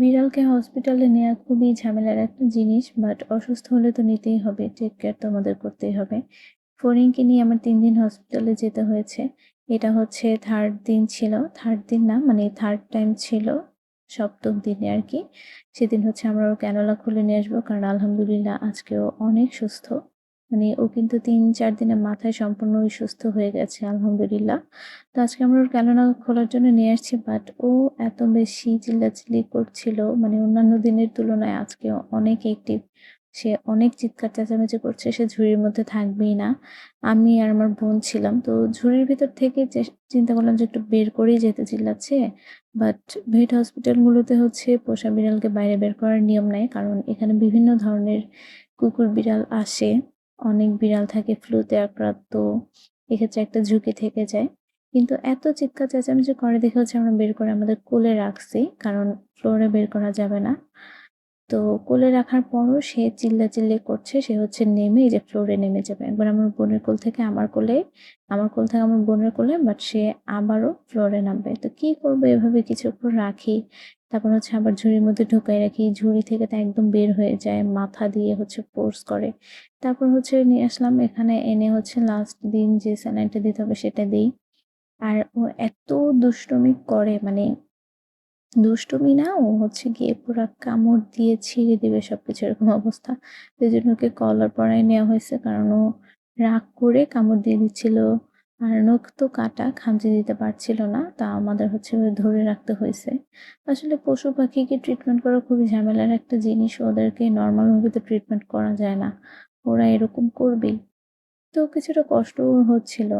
বিড়ালকে হসপিটালে নেওয়া খুবই ঝামেলার একটা জিনিস বাট অসুস্থ হলে তো নিতেই হবে টেক কেয়ার তো আমাদের করতেই হবে। ফড়িংকে নিয়ে আমার তিন দিন হসপিটালে যেতে হয়েছে। এটা হচ্ছে থার্ড দিন ছিল। থার্ড দিন না মানে থার্ড টাইম ছিল সপ্তম দিনে আর কি। সেদিন হচ্ছে আমরা ওর ক্যানোলা খুলে নিয়ে আসব, কারণ আলহামদুলিল্লাহ আজকেও অনেক সুস্থ। মানে ও কিন্তু তিন, চার দিনের মাথায় সম্পূর্ণই সুস্থ হয়ে গেছে, আলহামদুলিল্লাহ। তো আজকে আমরা ওর ক্যানোলা খোলার জন্য নিয়ে আসছি বাট ও এত বেশি চিল্লাচিল্লি করছিল মানে অন্যান্য দিনের তুলনায় আজকে অনেক অ্যাক্টিভ সে অনেক চিৎকার চেঁচামেচি করছে, সে ঝুড়ির মধ্যে থাকবেই না। আমি আর আমার বোন ছিলাম, তো ঝুড়ির ভিতর থেকে চিন্তা করলাম যে একটু বের করেই যেতে চিল্লাচ্ছে বাট ভেট হসপিটালগুলোতে হচ্ছে পোষা বিড়ালকে বাইরে বের করার নিয়ম নাই, কারণ এখানে বিভিন্ন ধরনের কুকুর বিড়াল আসে। অনেক বিড়াল থাকে, ফ্লুতে আক্রান্ত, এক্ষেত্রে একটা ঝুঁকি থেকে যায়। কিন্তু এত চিৎকার চেঁচামেচি করে দেখে হচ্ছে আমরা বের করে আমাদের কোলে রাখছি, কারণ ফ্লোরে বের করা যাবে না। তো কোলে রাখার পরও সে চিল্লাচিল্লি করছে, সে হচ্ছে নেমে এই যে ফ্লোরে নেমে যাবে। একবার আমার বোনের কোল থেকে আমার কোলে, আমার কোল থেকে আমার বোনের কোলে বাট সে আবারও ফ্লোরে নামবে। তো কি করব এভাবে কিছুক্ষণ রাখি, তারপর হচ্ছে আবার ঝুড়ির মধ্যে ঢুকাই রাখি, ঝুড়ি থেকে তা একদম বের হয়ে যায়, মাথা দিয়ে হচ্ছে ফোর্স করে। তারপর হচ্ছে নিয়ে আসলাম, এখানে এনে হচ্ছে লাস্ট দিন যে স্যালাইনটা দিতে হবে সেটা দিই। আর ও এত দুষ্টুমি করে মানে দুষ্টুমি না, ও হচ্ছে গিয়ে পুরো কামড় দিয়ে ছিঁড়ে দিবে সবকিছু, এরকম অবস্থা। এই জন্য ওকে কলার পরায় নেওয়া হয়েছে, কারণ ও রাগ করে কামড় দিয়ে দিচ্ছিল। আর নখ তো কাটা, খামচে দিতে পারছিল না, তা আমাদের হচ্ছে ধরে রাখতে হয়েছে। আসলে পশু পাখিকে ট্রিটমেন্ট করা খুবই ঝামেলার একটা জিনিস, ওদেরকে নর্মালভাবে তো ট্রিটমেন্ট করা যায় না। ওরা এরকম করবেই। তো কিছুটা কষ্ট হচ্ছিল।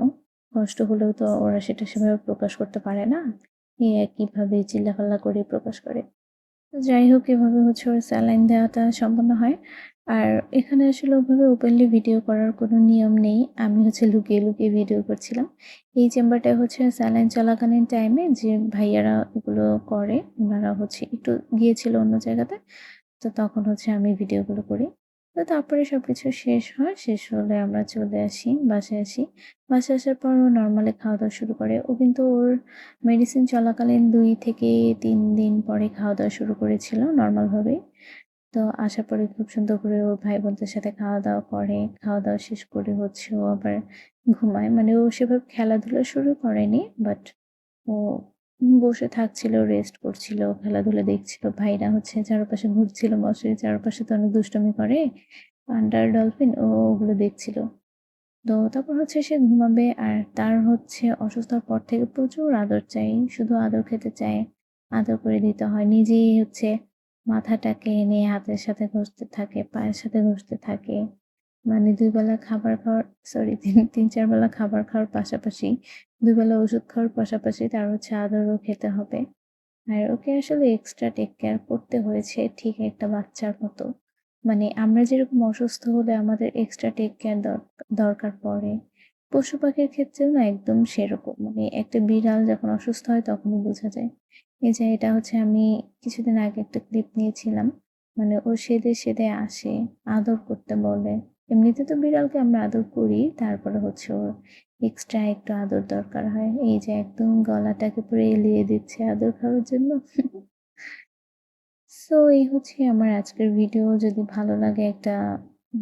কষ্ট হলেও তো ওরা সেটা সেভাবে প্রকাশ করতে পারে না। এই একইভাবে চিল্লাফাল্লা করে প্রকাশ করে। যাই হোক এভাবে হচ্ছে ওর স্যালাইন দেওয়াটা সম্পন্ন হয়। আর এখানে আসলে ওভাবে ওপেনলি ভিডিও করার কোনো নিয়ম নেই। আমি হচ্ছে লুকিয়ে লুকিয়ে ভিডিও করছিলাম। এই চেম্বারটায় হচ্ছে স্যালাইন চলাকালীন টাইমে যে ভাইয়ারা এগুলো করে, ওনারা হচ্ছে একটু গিয়েছিল অন্য জায়গাতে। তো তখন হচ্ছে আমি ভিডিওগুলো করি। তো তারপরে সব কিছু শেষ হয়। শেষ হলে আমরা চলে আসি, বাসায় আসি। বাসায় আসার পর ও নর্মালি খাওয়া দাওয়া শুরু করে। ও কিন্তু ওর মেডিসিন চলাকালীন দুই থেকে তিন দিন পরে খাওয়া দাওয়া শুরু করেছিল নর্মালভাবেই তো আসার পরে খুব সুন্দর করে ওর ভাই বোনদের সাথে খাওয়া দাওয়া করে। খাওয়া দাওয়া শেষ করে হচ্ছে ও আবার ঘুমায়। মানে ও সেভাবে খেলাধুলা শুরু করেনি বাট ও বসে থাকছিল রেস্ট করছিল, খেলাধুলা দেখছিল। ভাইরা হচ্ছে চারপাশে ঘুরছিল, মশারি চারপাশে তো অনেক দুষ্টমি করে। পান্ডার ডলফিন ও ওগুলো দেখছিল। তো তারপর হচ্ছে সে ঘুমাবে আর তার হচ্ছে অসুস্থতার পর থেকে প্রচুর আদর চাই। শুধু আদর খেতে চায়, আদর করে দিতে হয়। নিজেই হচ্ছে মাথাটাকে এনে হাতের সাথে ঘষতে থাকে, পায়ের সাথে ঘষতে থাকে। মানে দুই বেলা খাবার খাওয়ার সরি তিন তিন, চার বেলা খাবার খাওয়ার পাশাপাশি, দুই বেলা ওষুধ খাওয়ার পাশাপাশি তার হচ্ছে আদরও খেতে হবে। আর ওকে আসলে এক্সট্রা টেক কেয়ার করতে হয়েছে ঠিক একটা বাচ্চার মতো। মানে আমরা যেরকম অসুস্থ হলে আমাদের এক্সট্রা টেক কেয়ার দরকার পড়ে। পশু পাখির ক্ষেত্রেও না একদম সেরকম। মানে একটা বিড়াল যখন অসুস্থ হয় তখনই বোঝা যায়। এই যে এটা হচ্ছে আমি কিছুদিন আগে একটা ক্লিপ নিয়েছিলাম। মানে ও সেদে সেদে আসে, আদর করতে বলে। এমনিতে তো বিড়ালকে আমরা আদর করি, তারপরে হচ্ছে ওর এক্সট্রা একটু আদর দরকার হয়। এই যে একদম গলাটাকে পুরো এলিয়ে দিচ্ছে আদর খাওয়ার জন্য। সো এই হচ্ছে আমার আজকের ভিডিও যদি ভালো লাগে একটা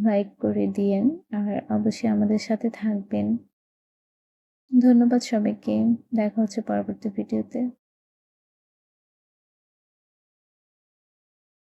লাইক করে দিয়েন, আর অবশ্যই আমাদের সাথে থাকবেন। ধন্যবাদ সবাইকে। দেখা হচ্ছে পরবর্তী ভিডিওতে